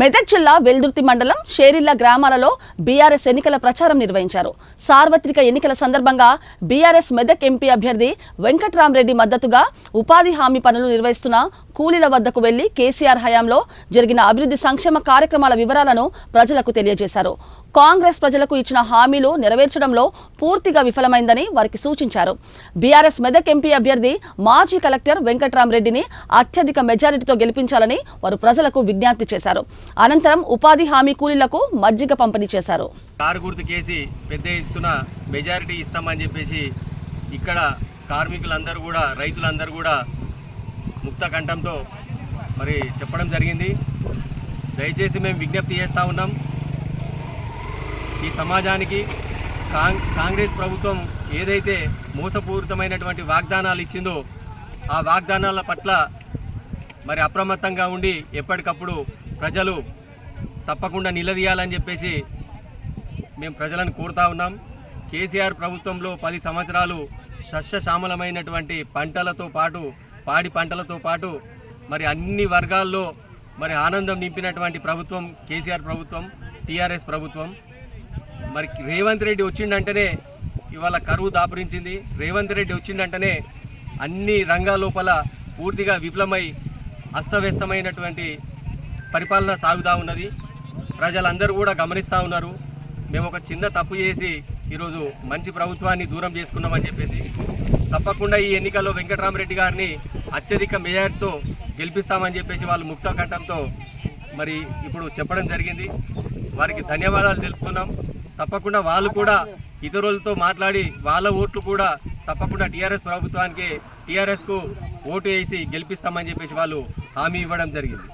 మెదక్ జిల్లా వెల్దుర్తి మండలం షేరిల్ల గ్రామాలలో బీఆర్ఎస్ ఎన్నికల ప్రచారం నిర్వహించారు. సార్వత్రిక ఎన్నికల సందర్భంగా బీఆర్ఎస్ మెదక్ ఎంపీ అభ్యర్థి వెంకట్రామరెడ్డి మద్దతుగా ఉపాధి హామీ పనులు నిర్వహిస్తున్న కూలీల వద్దకు వెళ్ళి కేసీఆర్ హయాంలో జరిగిన అభివృద్ధి సంక్షేమ కార్యక్రమాల వివరాలను ప్రజలకు తెలియజేశారు. కాంగ్రెస్ ప్రజలకు ఇచ్చిన హామీలు నెరవేర్చడంలో పూర్తిగా విఫలమైందని వారికి సూచించారు. బీఆర్ఎస్ మెదక్ ఎంపీ అభ్యర్థి మాజీ కలెక్టర్ వెంకట్రామరెడ్డిని అత్యధిక మెజారిటీతో గెలిపించాలని వారు ప్రజలకు విజ్ఞప్తి చేశారు. అనంతరం ఉపాధి హామీ కూలీలకు మజ్జిగ పంపిణీ చేశారు. కారు గుర్తు కేసి పెద్ద ఎత్తున మెజారిటీ ఇస్తామని చెప్పేసి ఇక్కడ కార్మికులందరూ కూడా రైతులందరూ కూడా ముక్త కంఠంతో మరి చెప్పడం జరిగింది. దయచేసి మేము విజ్ఞప్తి చేస్తూ ఉన్నాం. ఈ సమాజానికి కాంగ్ కాంగ్రెస్ ప్రభుత్వం ఏదైతే మోసపూరితమైనటువంటి వాగ్దానాలు ఇచ్చిందో ఆ వాగ్దానాల పట్ల మరి అప్రమత్తంగా ఉండి ఎప్పటికప్పుడు ప్రజలు తప్పకుండా నిలదీయాలని చెప్పేసి మేము ప్రజలను కోరుతా ఉన్నాం. కేసీఆర్ ప్రభుత్వంలో పది సంవత్సరాలు సస్యశ్యామలమైనటువంటి పంటలతో పాటు పాడి పంటలతో పాటు మరి అన్ని వర్గాల్లో మరి ఆనందం నింపినటువంటి ప్రభుత్వం కేసీఆర్ ప్రభుత్వం టీఆర్ఎస్ ప్రభుత్వం. మరి రేవంత్ రెడ్డి వచ్చిండంటేనే ఇవాళ కరువు దాపురించింది. రేవంత్ రెడ్డి వచ్చిండంటేనే అన్ని రంగాల లోపల పూర్తిగా విఫలమై అస్తవ్యస్తమైనటువంటి పరిపాలన సాగుతూ ఉన్నది. ప్రజలందరూ కూడా గమనిస్తూ ఉన్నారు. మేము ఒక చిన్న తప్పు చేసి ఈరోజు మంచి ప్రభుత్వాన్ని దూరం చేసుకున్నామని చెప్పేసి. తప్పకుండా ఈ ఎన్నికల్లో వెంకటరామరెడ్డి గారిని అత్యధిక మేయర్తో గెలిపిస్తామని చెప్పేసి వాళ్ళు ముక్త కంఠంతో మరి ఇప్పుడు చెప్పడం జరిగింది. వారికి ధన్యవాదాలు తెలుపుతున్నాం. తప్పకుండా వాళ్ళు కూడా ఇతరులతో మాట్లాడి వాళ్ళ ఓట్లు కూడా తప్పకుండా టీఆర్ఎస్ ప్రభుత్వానికి టీఆర్ఎస్కు ఓటు వేసి గెలిపిస్తామని చెప్పేసి వాళ్ళు హామీ ఇవ్వడం జరిగింది.